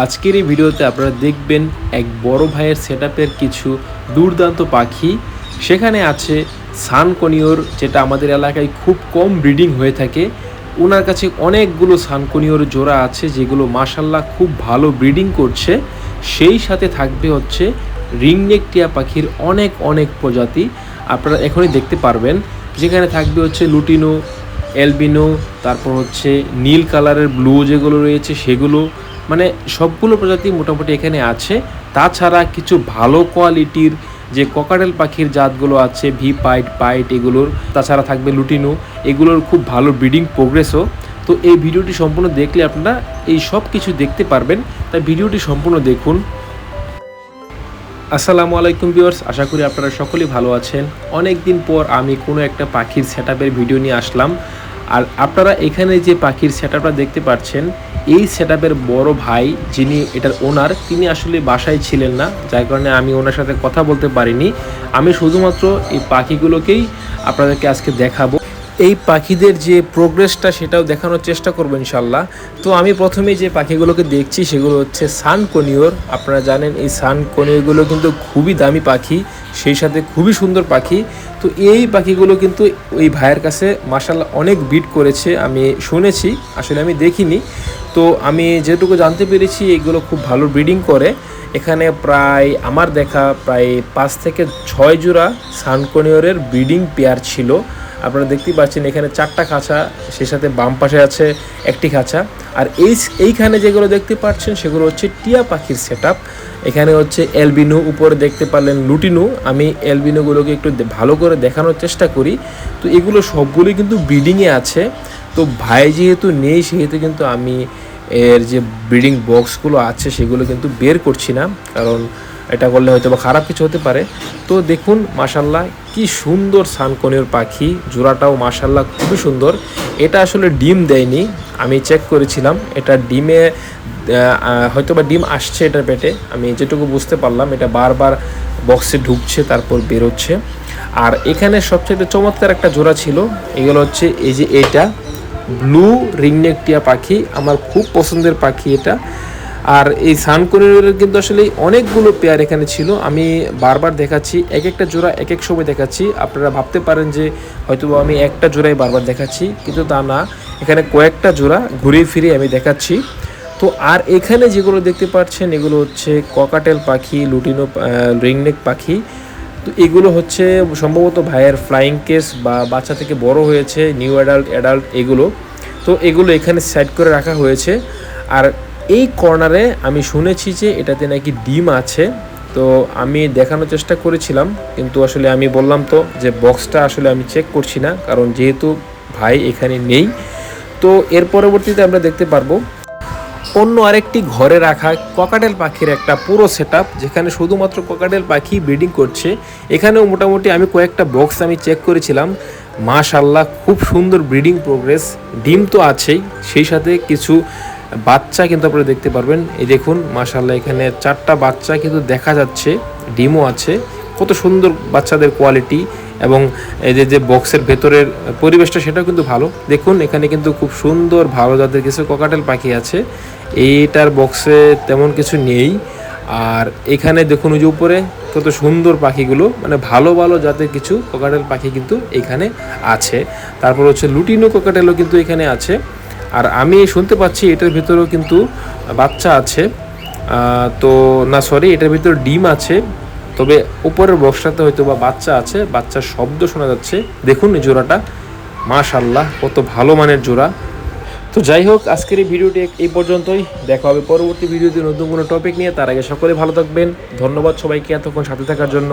আজকের এই ভিডিওতে আপনারা দেখবেন এক বড় ভাইয়ের সেট কিছু দুর্দান্ত পাখি। সেখানে আছে সানকনিওর যেটা আমাদের এলাকায় খুব কম ব্রিডিং হয়ে থাকে। ওনার কাছে অনেকগুলো সানকনিওর জোড়া আছে, যেগুলো মাসাল্লাহ খুব ভালো ব্রিডিং করছে। সেই সাথে থাকবে হচ্ছে রিংনেক টিয়া পাখির অনেক অনেক প্রজাতি। আপনারা এখনই দেখতে পারবেন। যেখানে থাকবে হচ্ছে লুটিনো এলবিনো তারপর হচ্ছে নীল কালারের ব্লু যেগুলো রয়েছে, সেগুলো মানে সবগুলো প্রজাতি মোটামুটি এখানে আছে। তাছাড়া কিছু ভালো কোয়ালিটির যে ককাটেল পাখির জাতগুলো আছে ভি পাইট পাইট এগুলোর, তাছাড়া থাকবে লুটিনো, এগুলোর খুব ভালো ব্রিডিং প্রোগ্রেসও। তো এই ভিডিওটি সম্পূর্ণ দেখলে আপনারা এই সব কিছু দেখতে পারবেন। তাই ভিডিওটি সম্পূর্ণ দেখুন। আসসালামু আলাইকুম ভিউয়ার্স, আশা করি আপনারা সকলেই ভালো আছেন। অনেক দিন পর আমি কোনো একটা পাখির সেট ভিডিও নিয়ে আসলাম। আর আপনারা এখানে যে পাখির সেট দেখতে পাচ্ছেন এই সেট বড় ভাই যিনি এটার ওনার তিনি আসলে বাসায় ছিলেন না, যার কারণে আমি ওনার সাথে কথা বলতে পারিনি। আমি শুধুমাত্র এই পাখিগুলোকেই আপনাদেরকে আজকে দেখাবো। এই পাখিদের যে প্রোগ্রেসটা সেটাও দেখানোর চেষ্টা করব ইনশাল্লাহ তো আমি প্রথমে যে পাখিগুলোকে দেখছি, সেগুলো হচ্ছে সান কনিওর। আপনারা জানেন, এই সান কনিওরগুলো কিন্তু খুবই দামি পাখি, সেই সাথে খুবই সুন্দর পাখি। তো এই পাখিগুলো কিন্তু ওই ভাইয়ের কাছে মাসাল্লাহ অনেক বিট করেছে, আমি শুনেছি, আসলে আমি দেখিনি। তো আমি যেটুকু জানতে পেরেছি, এগুলো খুব ভালো ব্রিডিং করে। এখানে প্রায় আমার দেখা প্রায় পাঁচ থেকে ছয় জোড়া সানকনিয়রের ব্রিডিং পেয়ার ছিল। আপনারা দেখতেই পাচ্ছেন এখানে চারটা খাঁচা সে সাথে বাম পাশে আছে একটি খাঁচা। আর এই এইখানে যেগুলো দেখতে পাচ্ছেন, সেগুলো হচ্ছে টিয়া পাখির সেট এখানে হচ্ছে এলবিনু উপরে দেখতে পারলেন লুটিনু। আমি এলবিনুগুলোকে একটু ভালো করে দেখানোর চেষ্টা করি। তো এগুলো সবগুলোই কিন্তু ব্রিডিংয়ে আছে। তো ভাই যেহেতু নেই, সেহেতু কিন্তু আমি এর যে ব্রিডিং বক্সগুলো আছে সেগুলো কিন্তু বের করছি না, কারণ এটা করলে হয়তো বা খারাপ কিছু হতে পারে। তো দেখুন মাসাল্লাহ কি সুন্দর সানকনির পাখি, জোড়াটাও মাসাল্লাহ খুবই সুন্দর। এটা আসলে ডিম দেয়নি, আমি চেক করেছিলাম, এটা ডিমে হয়তো বা ডিম আসছে এটার পেটে, আমি যেটুকু বুঝতে পারলাম, এটা বারবার বক্সে ঢুকছে, তারপর বেরোচ্ছে। আর এখানে সবচেয়ে চমৎকার একটা জোড়া ছিল, এগুলো হচ্ছে এই যে এটা ব্লু রিংনেকটিয়া পাখি, আমার খুব পছন্দের পাখি এটা। আর এই সান সানকোনের কিন্তু আসলে অনেকগুলো পেয়ার এখানে ছিল। আমি বারবার দেখাচ্ছি এক একটা জোড়া এক এক সময় দেখাচ্ছি। আপনারা ভাবতে পারেন যে হয়তো আমি একটা জোড়াই বারবার দেখাচ্ছি, কিন্তু তা না। এখানে কয়েকটা জোড়া ঘুরিয়ে ফিরে আমি দেখাচ্ছি। তো আর এখানে যেগুলো দেখতে পাচ্ছেন, এগুলো হচ্ছে ককাটেল পাখি, লুটিনো রিংনেক পাখি। তো এগুলো হচ্ছে সম্ভবত ভাইয়ের ফ্লাইং কেস বা বাচ্চা থেকে বড় হয়েছে নিউ অ্যাডাল্ট অ্যাডাল্ট এগুলো। তো এগুলো এখানে সাইড করে রাখা হয়েছে। আর এই কর্নারে আমি শুনেছি যে এটাতে নাকি ডিম আছে। তো আমি দেখানোর চেষ্টা করেছিলাম, কিন্তু আসলে আমি বললাম তো যে বক্সটা আসলে আমি চেক করছি না, কারণ যেহেতু ভাই এখানে নেই। তো এর পরবর্তীতে আমরা দেখতে পারব অন্য আরেকটি ঘরে রাখা ককাটেল পাখির একটা পুরো সেট যেখানে শুধুমাত্র ককাটেল পাখি ব্রিডিং করছে। এখানেও মোটামুটি আমি কয়েকটা বক্স আমি চেক করেছিলাম। মাশাল্লাহ খুব সুন্দর ব্রিডিং প্রোগ্রেস। ডিম তো আছেই, সেই সাথে কিছু বাচ্চা কিন্তু আপনারা দেখতে পারবেন। এই দেখুন মাশাল্লাহ এখানে চারটা বাচ্চা কিন্তু দেখা যাচ্ছে, ডিমও আছে। কত সুন্দর বাচ্চাদের কোয়ালিটি। এবং এই যে যে বক্সের ভেতরের পরিবেশটা সেটাও কিন্তু ভালো। দেখুন, এখানে কিন্তু খুব সুন্দর, ভালো জাতের কিছু ককাটেল পাখি আছে, এইটার বক্সে তেমন কিছু নেই। আর এখানে দেখুন, ওই যে উপরে কত সুন্দর পাখিগুলো মানে ভালো ভালো জাতের কিছু কোকাটেল পাখি কিন্তু এখানে আছে। তারপর হচ্ছে লুটিনো ককাটেলও কিন্তু এখানে আছে। আর আমি শুনতে পাচ্ছি, এটার ভিতরেও কিন্তু বাচ্চা আছে। তো না সরি এটার ভিতরে ডিম আছে। তবে উপরের বক্সটাতে হয়তো বা বাচ্চা আছে, বাচ্চার শব্দ শোনা যাচ্ছে। দেখুন এই জোড়াটা। মাশাল্লাহ কত ভালো মানের জোড়া। তো যাই হোক, আজকের এই ভিডিওটি এই পর্যন্তই। দেখা হবে পরবর্তী ভিডিওতে নতুন কোনো টপিক নিয়ে। তার আগে সকলে ভালো থাকবেন। ধন্যবাদ সবাইকে এতক্ষণ সাথে থাকার জন্য।